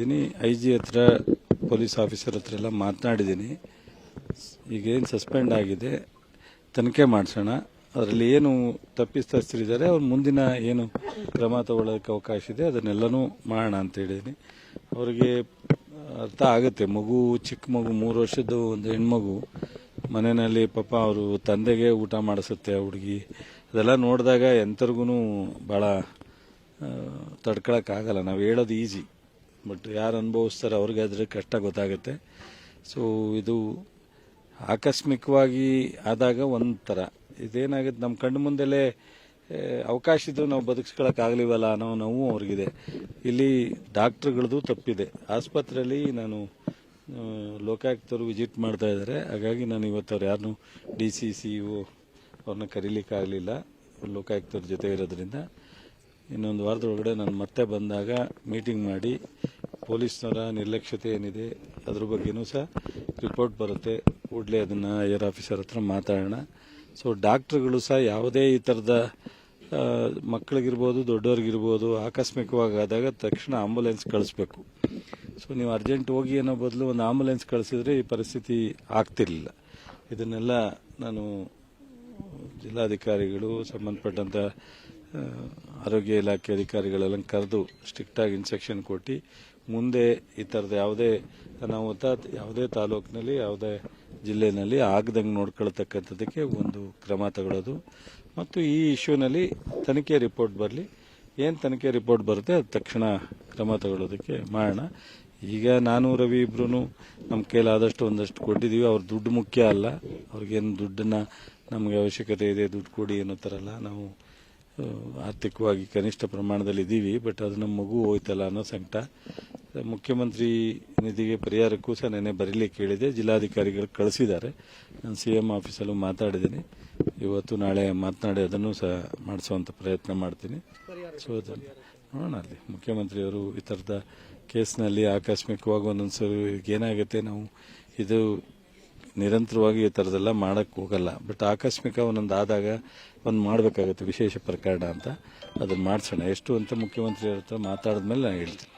ಇದೀನಿ I G ಹತ್ರ, police officer ಹತ್ರ ಎಲ್ಲ ಮಾತನಾಡಿದ್ದೀನಿ. ಈಗೇನು ಸಸ್ಪೆಂಡ್ ಆಗಿದೆ. ತನಿಖೆ ಮಾಡಿಸೋಣ. ಅದರಲ್ಲಿ ಏನು ತಪ್ಪಿತಸ್ಥರಿದ್ದಾರೆ, ಅವ್ರು ಮುಂದಿನ ಏನು ಕ್ರಮ ತಗೊಳ್ಳೋಕ್ಕೆ ಅವಕಾಶ ಇದೆ, ಅದನ್ನೆಲ್ಲನೂ ಮಾಡೋಣ ಅಂತ ಹೇಳಿದ್ದೀನಿ. ಅವರಿಗೆ ಅರ್ಥ ಆಗುತ್ತೆ. ಮಗು, ಚಿಕ್ಕ ಮಗು, ಮೂರು ವರ್ಷದ್ದು ಒಂದು ಹೆಣ್ಮಗು, ಮನೆಯಲ್ಲಿ ಪಾಪ ಅವರು ತಂದೆಗೆ ಊಟ ಮಾಡಿಸುತ್ತೆ, ಆ ಹುಡುಗಿ. ಅದೆಲ್ಲ ನೋಡಿದಾಗ ಎಂಥರಿಗೂ ಭಾಳ ತಡ್ಕೊಳಕ್ಕಾಗಲ್ಲ. ನಾವು ಹೇಳೋದು ಈಸಿ ಬಟ್ ಯಾರು ಅನುಭವಿಸ್ತಾರೆ ಅವ್ರಿಗೆ ಆದರೆ ಕಷ್ಟ ಗೊತ್ತಾಗುತ್ತೆ. ಸೊ ಇದು ಆಕಸ್ಮಿಕವಾಗಿ ಆದಾಗ ಒಂಥರ. ಇದೇನಾಗುತ್ತೆ ನಮ್ಮ ಕಣ್ಣು ಮುಂದೆಲೇ ಅವಕಾಶ ಇದ್ದು ನಾವು ಬದುಕಿಸ್ಕೊಳಕ್ಕಾಗಲಿವಲ್ಲ ಅನ್ನೋ ನೋವು ಅವ್ರಿಗಿದೆ. ಇಲ್ಲಿ ಡಾಕ್ಟ್ರುಗಳದ್ದು ತಪ್ಪಿದೆ. ಆಸ್ಪತ್ರೆಯಲ್ಲಿ ನಾನು ಲೋಕಾಯುಕ್ತರು ವಿಸಿಟ್ ಮಾಡ್ತಾ ಇದ್ದಾರೆ. ಹಾಗಾಗಿ ನಾನು ಇವತ್ತು ಅವ್ರು ಯಾರನ್ನೂ ಡಿ ಸಿ ಸಿ ಒ ಅವ್ರನ್ನ ಕರೀಲಿಕ್ಕಾಗಲಿಲ್ಲ ಲೋಕಾಯುಕ್ತರ ಜೊತೆ ಇರೋದ್ರಿಂದ. ಇನ್ನೊಂದು ವಾರದೊಳಗಡೆ ನಾನು ಮತ್ತೆ ಬಂದಾಗ ಮೀಟಿಂಗ್ ಮಾಡಿ ಪೊಲೀಸ್ನವರ ನಿರ್ಲಕ್ಷ್ಯತೆ ಏನಿದೆ ಅದ್ರ ಬಗ್ಗೆನೂ ಸಹ ರಿಪೋರ್ಟ್ ಬರುತ್ತೆ. ಕೂಡಲೇ ಅದನ್ನು ಏರ್ ಆಫೀಸರ್ ಹತ್ರ ಮಾತಾಡೋಣ. ಸೊ ಡಾಕ್ಟ್ರುಗಳು ಸಹ ಯಾವುದೇ ಈ ಥರದ ಮಕ್ಕಳಿಗಿರ್ಬೋದು ದೊಡ್ಡವ್ರಿಗಿರ್ಬೋದು ಆಕಸ್ಮಿಕವಾಗಿ ಆದಾಗ ತಕ್ಷಣ ಆಂಬುಲೆನ್ಸ್ ಕಳಿಸ್ಬೇಕು. ಸೊ ನೀವು ಅರ್ಜೆಂಟ್ ಹೋಗಿ ಅನ್ನೋ ಬದಲು ಒಂದು ಆಂಬುಲೆನ್ಸ್ ಕಳಿಸಿದ್ರೆ ಈ ಪರಿಸ್ಥಿತಿ ಆಗ್ತಿರಲಿಲ್ಲ. ಇದನ್ನೆಲ್ಲ ನಾನು ಜಿಲ್ಲಾಧಿಕಾರಿಗಳು ಸಂಬಂಧಪಟ್ಟಂತ ಆ, ಆರೋಗ್ಯ ಇಲಾಖೆ ಅಧಿಕಾರಿಗಳೆಲ್ಲ ಕರೆದು ಸ್ಟ್ರಿಕ್ಟ್ ಆಗಿ ಇನ್ಸ್ಟ್ರಕ್ಷನ್ ಕೊಟ್ಟು, ಮುಂದೆ ಈ ಥರದ ಯಾವುದೇ ಅನಾಹುತ ಯಾವುದೇ ತಾಲೂಕಿನಲ್ಲಿ, ಯಾವುದೇ ಜಿಲ್ಲೆನಲ್ಲಿ ಆಗದಂಗೆ ನೋಡ್ಕೊಳ್ತಕ್ಕಂಥದ್ದಕ್ಕೆ ಒಂದು ಕ್ರಮ ತಗೊಳ್ಳೋದು. ಮತ್ತು ಈ ಇಶ್ಯೂನಲ್ಲಿ ತನಿಖೆ ರಿಪೋರ್ಟ್ ಬರಲಿ. ಏನು ತನಿಖೆ ರಿಪೋರ್ಟ್ ಬರುತ್ತೆ, ಅದು ತಕ್ಷಣ ಕ್ರಮ ತಗೊಳ್ಳೋದಕ್ಕೆ ಮಾಡೋಣ ಈಗ ನಾನು, ರವಿ ಇಬ್ರು ನಮ್ಮ ಕೈಲಾದಷ್ಟು ಒಂದಷ್ಟು ಕೊಟ್ಟಿದ್ದೀವಿ ಅವ್ರ ದುಡ್ಡು ಮುಖ್ಯ ಅಲ್ಲ. ಅವ್ರಿಗೇನು ದುಡ್ಡನ್ನು ನಮಗೆ ಅವಶ್ಯಕತೆ ಇದೆ, ದುಡ್ಡು ಕೊಡಿ ಅನ್ನೋ ಥರಲ್ಲ ನಾವು ಆರ್ಥಿಕವಾಗಿ ಕನಿಷ್ಠ ಪ್ರಮಾಣದಲ್ಲಿ ಇದ್ದೀವಿ ಬಟ್ ಅದು ನಮ್ಮ ಮಗು ಹೋಯ್ತಲ್ಲ ಅನ್ನೋ ಸಂಕಟ. ಮುಖ್ಯಮಂತ್ರಿ ನಿಧಿಗೆ ಪರಿಹಾರಕ್ಕೂ ಸಹ ನೆನೆ ಬರೀಲಿಕ್ಕೆ ಕೇಳಿದೆ. ಜಿಲ್ಲಾಧಿಕಾರಿಗಳು ಕಳಿಸಿದ್ದಾರೆ. ನಾನು ಸಿ ಎಂ ಆಫೀಸಲ್ಲೂ ಮಾತಾಡಿದ್ದೀನಿ. ಇವತ್ತು ನಾಳೆ ಮಾತನಾಡಿ ಅದನ್ನು ಸಹ ಮಾಡಿಸುವಂಥ ಪ್ರಯತ್ನ ಮಾಡ್ತೀನಿ. ಸೊ ಅದನ್ನು ನೋಡೋಣ ಅಲ್ಲಿ. ಮುಖ್ಯಮಂತ್ರಿಯವರು ಈ ಥರದ ಕೇಸ್ನಲ್ಲಿ ಆಕಸ್ಮಿಕವಾಗಿ ಒಂದೊಂದು ಸರಿ ಏನಾಗುತ್ತೆ, ನಾವು ಇದು ನಿರಂತರವಾಗಿ ಈ ಥರದೆಲ್ಲ ಮಾಡೋಕ್ಕೆ ಹೋಗಲ್ಲ. ಬಟ್ ಆಕಸ್ಮಿಕ ಒಂದೊಂದು ಆದಾಗ ಒಂದು ಮಾಡಬೇಕಾಗುತ್ತೆ ವಿಶೇಷ ಪ್ರಕರಣ ಅಂತ. ಅದನ್ನು ಮಾಡಿಸೋಣ. ಎಷ್ಟು ಅಂತ ಮುಖ್ಯಮಂತ್ರಿ ಹತ್ರ ಮಾತಾಡಿದ್ಮೇಲೆ ನಾನು ಹೇಳ್ತೀನಿ.